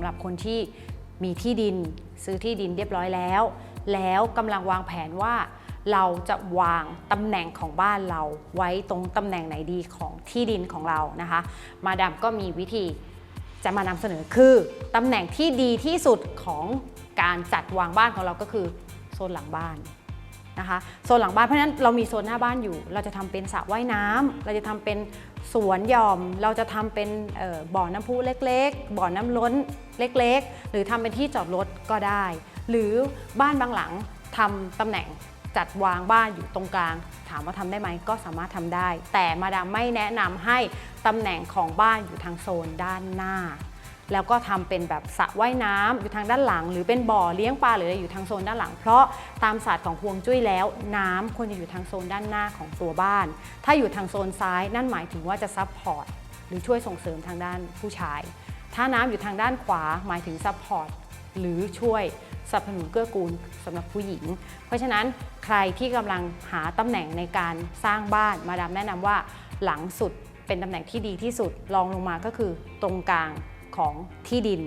ำหรับคนที่มีที่ดินซื้อที่ดินเรียบร้อยแล้ว แล้วกำลังวางแผนว่า เราจะวางตำแหน่งของบ้านเราไว้ตรงตำแหน่งไหนดีของที่ดินของเรานะคะ มาดามก็มีวิธีจะมานำเสนอคือตำแหน่งที่ดีที่สุดของการจัดวางบ้านของเราก็คือโซนหลังบ้าน นะคะโซนหลังบ้านเพราะฉะนั้นเรามีโซนหน้าบ้านอยู่ เราจะทำเป็นสระว่ายน้ำเราจะทำเป็นสวนหย่อม เราจะทำเป็นบ่อน้ำพุเล็ก ๆ บ่อน้ำล้นเล็ก ๆ หรือทำเป็นที่จอดรถก็ได้ หรือบ้านบางหลังทำตำแหน่งจัดวางบ้านอยู่ตรงกลาง ถามว่าทำได้ไหมก็สามารถทำได้ แต่มาดามไม่แนะนำให้ตำแหน่งของบ้านอยู่ทางโซนด้านหน้า แล้วก็ทำเป็นแบบสระว่ายน้ำอยู่ทางด้านหลัง หรือเป็นบ่อเลี้ยงปลาหรืออะไรอยู่ทางโซนด้านหลัง เพราะตามศาสตร์ของฮวงจุ้ยแล้ว น้ำควรจะอยู่ทางโซนด้านหน้าของตัวบ้าน ถ้าอยู่ทางโซนซ้ายนั่นหมายถึงว่าจะซับพอร์ตหรือช่วยส่งเสริมทางด้านผู้ชาย ถ้าน้ำอยู่ทางด้านขวาหมายถึงซับพอร์ตหรือช่วยสนับสนุนเกื้อกูลสำหรับผู้หญิง เพราะฉะนั้นใครที่กำลังหาตำแหน่งในการสร้างบ้านมาดามแนะนำว่าหลังสุดเป็นตำแหน่งที่ดีที่สุดรองลงมาก็คือตรงกลาง ของที่ดิน